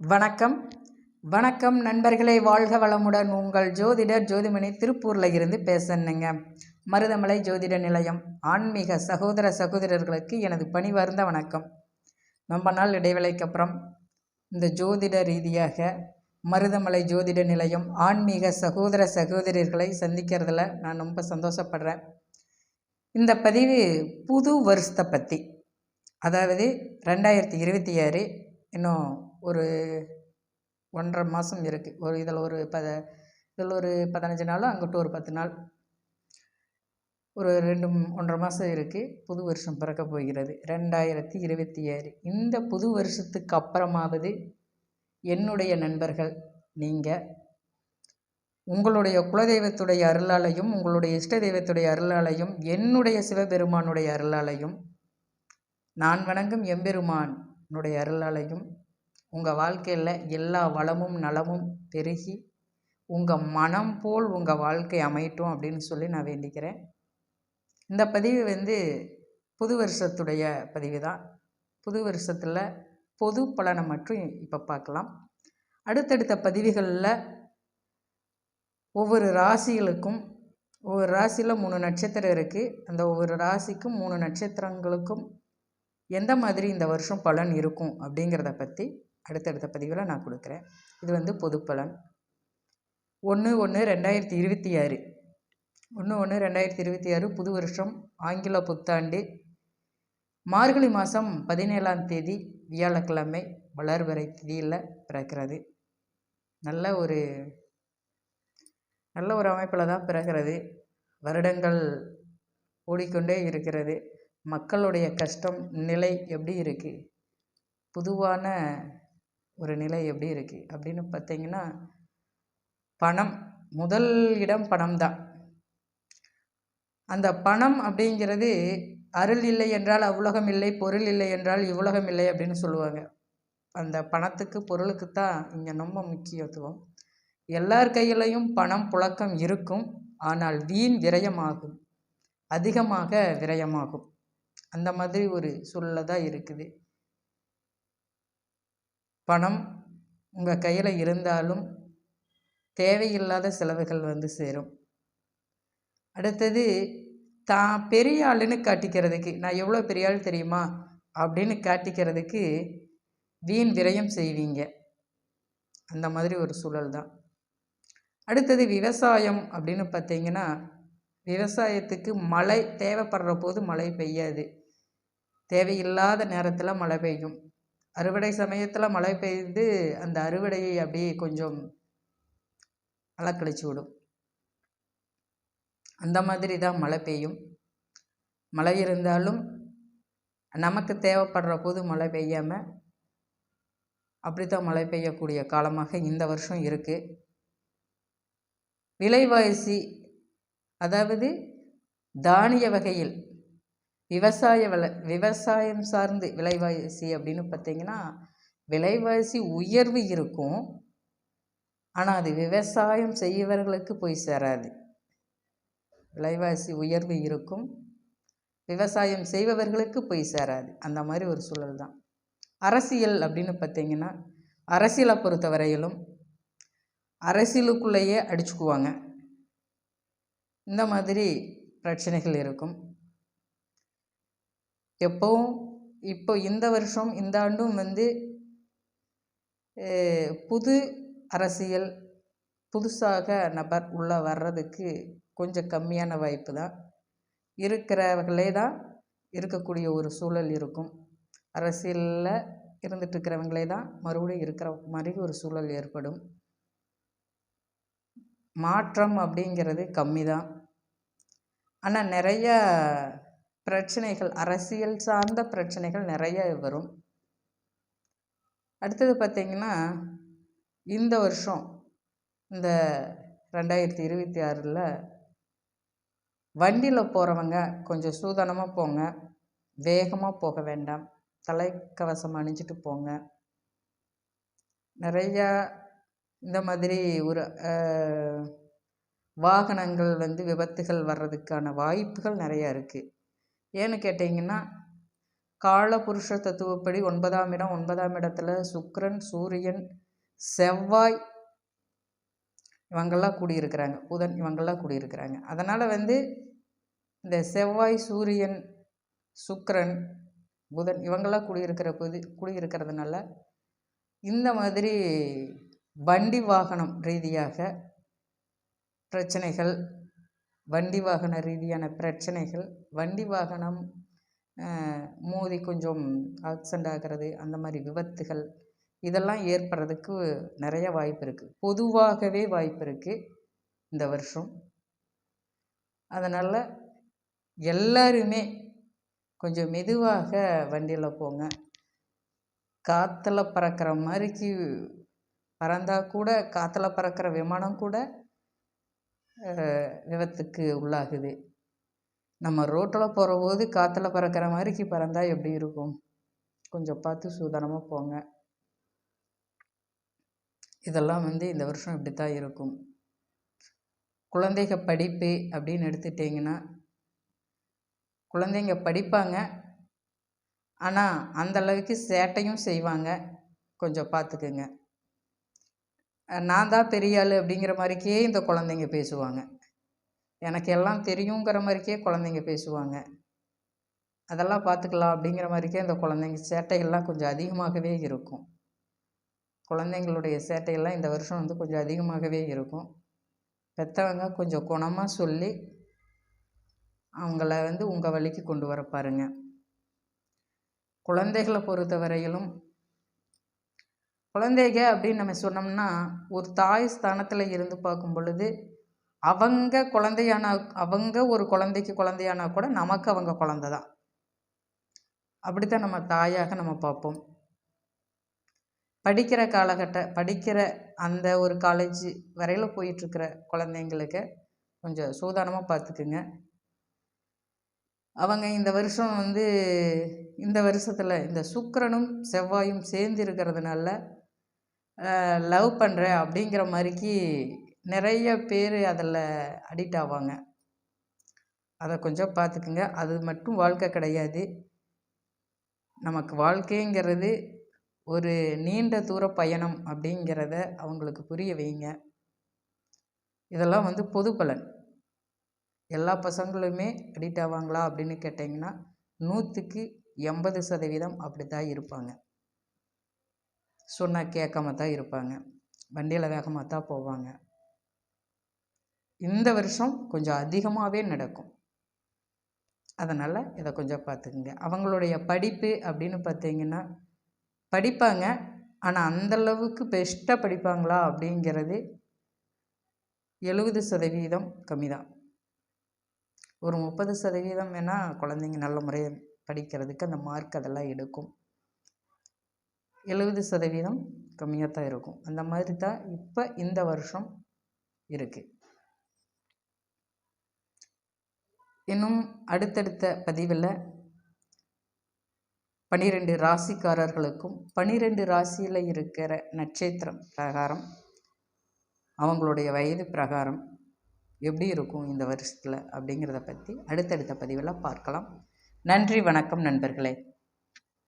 வணக்கம். வணக்கம் நண்பர்களே வாழ்க வளமுடன். உங்கள் ஜோதிடர் ஜோதிமணி திருப்பூரில் இருந்து பேசணுங்க மருதமலை ஜோதிட நிலையம். ஆன்மீக சகோதர சகோதரர்களுக்கு எனது பணிவார்ந்த வணக்கம். ரொம்ப நாள் இடைவேளைக்கு அப்புறம் இந்த ஜோதிட ரீதியாக மருதமலை ஜோதிட நிலையம் ஆன்மீக சகோதர சகோதரர்களை சந்திக்கிறதுல நான் ரொம்ப சந்தோஷப்படுறேன். இந்த பதிவு புது வருஷத்தை பற்றி அதாவது ரெண்டாயிரத்தி இருபத்தி ஆறு இன்னும் ஒரு ஒன்றரை மாதம் இருக்குது ஒரு இதில் ஒரு பத இதில் ஒரு பதினஞ்சு நாள் அங்கிட்டு ஒரு பத்து நாள். ஒரு ரெண்டு ஒன்றரை மாதம் இருக்குது புது வருஷம் பிறக்க போகிறது. ரெண்டாயிரத்தி இருபத்தி ஆறு இந்த புது வருஷத்துக்கு அப்புறமாவது என்னுடைய நண்பர்கள் நீங்கள் உங்களுடைய குலதெய்வத்துடைய அருளாலையும் உங்களுடைய இஷ்ட தெய்வத்துடைய அருளாலையும் என்னுடைய சிவபெருமானுடைய அருளாலையும் நான் வணங்கும் எம்பெருமானுடைய அருளாலையும் உங்கள் வாழ்க்கையில் எல்லா வளமும் நலமும் பெருகி உங்கள் மனம் போல் உங்கள் வாழ்க்கை அமையட்டும் அப்படின்னு சொல்லி நான் வேண்டிக்கிறேன். இந்த பதிவு வந்து புது வருஷத்துடைய பதிவு தான். புது வருஷத்தில் பொது பலனை மட்டும் இப்போ பார்க்கலாம். அடுத்தடுத்த பதிவுகளில் ஒவ்வொரு ராசிகளுக்கும் ஒவ்வொரு ராசியில் மூணு நட்சத்திரம் இருக்குது அந்த ஒவ்வொரு ராசிக்கும் மூணு நட்சத்திரங்களுக்கும் எந்த மாதிரி இந்த வருஷம் பலன் இருக்கும் அப்படிங்கிறத பற்றி அடுத்தடுத்த பதிவில் நான் கொடுக்குறேன். இது வந்து பொதுப்பலன். ஒன்று ஒன்று ரெண்டாயிரத்தி இருபத்தி ஆறு. ஒன்று ஒன்று ரெண்டாயிரத்தி இருபத்தி ஆறு புது வருஷம் ஆங்கில புத்தாண்டு. மார்கழி மாதம் பதினேழாம் தேதி வியாழக்கிழமை வளர்வரை திதியில் பிறக்கிறது. நல்ல ஒரு நல்ல ஒரு அமைப்பில் தான் பிறக்கிறது. வருடங்கள் ஓடிக்கொண்டே இருக்கிறது. மக்களுடைய கஷ்டம் நிலை எப்படி இருக்குது பொதுவான ஒரு நிலை எப்படி இருக்குது அப்படின்னு பார்த்தீங்கன்னா பணம் முதல் இடம் பணம் தான் அந்த பணம் அப்படிங்கிறது அருள் இல்லை என்றால் அவ்வுலகம் இல்லை பொருள் இல்லை என்றால் இவ்வுலகம் இல்லை அப்படின்னு சொல்லுவாங்க. அந்த பணத்துக்கு பொருளுக்கு தான் இங்கே ரொம்ப முக்கியத்துவம். எல்லார் கையிலையும் பணம் புழக்கம் இருக்கும். ஆனால் வீண் விரயமாகும். அதிகமாக விரயமாகும். அந்த மாதிரி ஒரு சூழல்ல தான் இருக்குது. பணம் உங்கள் கையில் இருந்தாலும் தேவையில்லாத செலவுகள் வந்து சேரும். அடுத்தது தான் பெரிய ஆளுன்னு காட்டிக்கிறதுக்கு நான் எவ்வளோ பெரிய ஆள் தெரியுமா? அப்படின்னு காட்டிக்கிறதுக்கு வீண் விரயம் செய்வீங்க. அந்த மாதிரி ஒரு சூழல் தான். அடுத்தது விவசாயம் அப்படின்னு பார்த்தீங்கன்னா விவசாயத்துக்கு மழை தேவைப்படுற போது மழை பெய்யாது. தேவையில்லாத நேரத்தில் மழை பெய்யும். அறுவடை சமயத்தில் மழை பெய்து அந்த அறுவடையை அப்படியே கொஞ்சம் அலக்கழிச்சு விடும் அந்த மாதிரி தான் மழை பெய்யும். மழை இருந்தாலும் நமக்கு தேவைப்படுற போது மழை பெய்யாமல் அப்படி தான் மழை பெய்யக்கூடிய காலமாக இந்த வருஷம் இருக்குது விலைவாசி அதாவது தானிய வகையில் விவசாய விலை விவசாயம் சார்ந்து விலைவாசி அப்படின்னு பார்த்தீங்கன்னா விலைவாசி உயர்வு இருக்கும். ஆனால் அது விவசாயம் செய்யவர்களுக்கு போய் சேராது. விலைவாசி உயர்வு இருக்கும். விவசாயம் செய்பவர்களுக்கு போய் சேராது. அந்த மாதிரி ஒரு சூழல் தான். அரசியல் அப்படின்னு பார்த்தீங்கன்னா அரசியலை பொறுத்த வரையிலும் அரசியலுக்குள்ளேயே அடிச்சுக்குவாங்க. இந்த மாதிரி பிரச்சனைகள் இருக்கும். எப்போவும் இப்போ இந்த வருஷம் இந்த ஆண்டும் வந்து புது அரசியல் புதுசாக நபர் உள்ளே வர்றதுக்கு கொஞ்சம் கம்மியான வாய்ப்பு தான். இருக்கிறவர்களே தான் இருக்கக்கூடிய ஒரு சூழல் இருக்கும். அரசியலில் இருந்துட்டு இருக்கிறவங்களே தான் மறுபடியும் இருக்கிற மாதிரி ஒரு சூழல் ஏற்படும். மாற்றம் அப்படிங்கிறது கம்மி தான். ஆனால் நிறையா பிரச்சனைகள் அரசியல் சார்ந்த பிரச்சனைகள் நிறைய வரும். அடுத்தது பார்த்திங்கன்னா இந்த வருஷம் இந்த ரெண்டாயிரத்தி இருபத்தி ஆறில் வண்டியில் போகிறவங்க கொஞ்சம் சூதானமாக போங்க. வேகமாக போக வேண்டாம். தலைக்கவசம் அணிஞ்சிட்டு போங்க. நிறையா இந்த மாதிரி ஒரு வாகனங்கள் வந்து விபத்துகள் வர்றதுக்கான வாய்ப்புகள் நிறையா இருக்குது ஏன்னு கேட்டிங்கன்னா கால புருஷ தத்துவப்படி ஒன்பதாம் இடம் ஒன்பதாம் இடத்துல சுக்கரன் சூரியன் செவ்வாய் இவங்கெல்லாம் கூடியிருக்கிறாங்க. புதன் இவங்கெல்லாம் கூடியிருக்கிறாங்க. அதனால் வந்து இந்த செவ்வாய் சூரியன் சுக்கரன் புதன் இவங்கெல்லாம் குடியிருக்கிற போது குடியிருக்கிறதுனால இந்த மாதிரி வண்டி வாகனம் ரீதியாக பிரச்சனைகள் வண்டி வாகன ரீதியான பிரச்சனைகள் வண்டி வாகனம் மோதி கொஞ்சம் ஆக்சிடெண்ட் ஆகிறது அந்த மாதிரி விபத்துகள் இதெல்லாம் ஏற்படுறதுக்கு நிறைய வாய்ப்பு இருக்குது பொதுவாகவே வாய்ப்பு இருக்குது இந்த வருஷம். அதனால் எல்லாருமே கொஞ்சம் மெதுவாக வண்டியில் போங்க. காற்றுல பறக்கிற மாதிரிக்கு பறந்தால் கூட காற்றுல பறக்கிற விமானம் கூட விபத்துக்கு உள்ளாகுது. நம்ம ரோட்டில் போகிற போது காற்றுல பறக்கிற மாதிரிக்கு பறந்தால் எப்படி இருக்கும்? கொஞ்சம் பார்த்து சூதானமாக போங்க. இதெல்லாம் வந்து இந்த வருஷம் இப்படி தான் இருக்கும். குழந்தைக படிப்பு அப்படின்னு எடுத்துட்டிங்கன்னா குழந்தைங்க படிப்பாங்க. ஆனால் அந்தளவுக்கு சேட்டையும் செய்வாங்க. கொஞ்சம் பார்த்துக்குங்க. நான் தான் பெரிய ஆள் அப்படிங்கிற மாதிரிக்கே இந்த குழந்தைங்க பேசுவாங்க. எனக்கு எல்லாம் தெரியுங்கிற மாதிரிக்கே குழந்தைங்க பேசுவாங்க. அதெல்லாம் பார்த்துக்கலாம் அப்படிங்கிற மாதிரிக்கே இந்த குழந்தைங்க சேட்டைகள்லாம் கொஞ்சம் அதிகமாகவே இருக்கும். குழந்தைங்களுடைய சேட்டையெல்லாம் இந்த வருஷம் வந்து கொஞ்சம் அதிகமாகவே இருக்கும். பெற்றவங்க கொஞ்சம் குணமாக சொல்லி அவங்கள வந்து உங்கள் வழிக்கு கொண்டு வர பாருங்க. குழந்தைகளை பொறுத்த வரையிலும் குழந்தைக அப்படின்னு நம்ம சொன்னோம்னா ஒரு தாய் ஸ்தானத்தில் இருந்து பார்க்கும் பொழுது அவங்க குழந்தையானா அவங்க ஒரு குழந்தைக்கு குழந்தையானா கூட நமக்கு அவங்க குழந்தை தான். அப்படித்தான் நம்ம தாயாக நம்ம பார்ப்போம். படிக்கிற காலகட்ட படிக்கிற அந்த ஒரு காலேஜ் வரையில் போயிட்டுருக்கிற குழந்தைங்களுக்கு கொஞ்சம் சூதானமாக பார்த்துக்குங்க. அவங்க இந்த வருஷம் வந்து இந்த வருஷத்தில் இந்த சுக்கரனும் செவ்வாயும் சேர்ந்து இருக்கிறதுனால லவ் பண்ணுறேன் அப்படிங்கிற மாதிரிக்கு நிறைய பேர் அதில் அடிக்ட் ஆவாங்க. அதை கொஞ்சம் பார்த்துக்குங்க. அது மட்டும் வாழ்க்கை கிடையாது. நமக்கு வாழ்க்கைங்கிறது ஒரு நீண்ட தூர பயணம் அப்படிங்கிறத அவங்களுக்கு புரிய வைங்க. இதெல்லாம் வந்து பொது பலன். எல்லா பசங்களுமே அடிக்ட் ஆவாங்களா அப்படின்னு கேட்டிங்கன்னா நூற்றுக்கு எண்பது சதவீதம் அப்படி தான் இருப்பாங்க. சொன்னால் கேட்காம தான் இருப்பாங்க. வண்டியில் வேகமாக தான் போவாங்க. இந்த வருஷம் கொஞ்சம் அதிகமாகவே நடக்கும். அதனால் இதை கொஞ்சம் பார்த்துக்குங்க அவங்களுடைய படிப்பு அப்படின்னு பார்த்தீங்கன்னா படிப்பாங்க. ஆனால் அந்தளவுக்கு பெஸ்ட்டாக படிப்பாங்களா அப்படிங்கிறது எழுபது சதவீதம் கம்மி தான் ஒரு முப்பது சதவீதம் வேணால் குழந்தைங்க நல்ல முறையை படிக்கிறதுக்கு அந்த மார்க் அதெல்லாம் எடுக்கும். எழுபது சதவீதம் கம்மியாக தான் இருக்கும். அந்த மாதிரி தான் இப்போ இந்த வருஷம் இருக்குது இன்னும் அடுத்தடுத்த பதிவில் பனிரெண்டு ராசிக்காரர்களுக்கும் பனிரெண்டு ராசியில் இருக்கிற நட்சத்திரம் பிரகாரம் அவங்களுடைய வயது பிரகாரம் எப்படி இருக்கும் இந்த வருஷத்தில் அப்படிங்கிறத பற்றி அடுத்தடுத்த பதிவில் பார்க்கலாம். நன்றி வணக்கம் நண்பர்களே.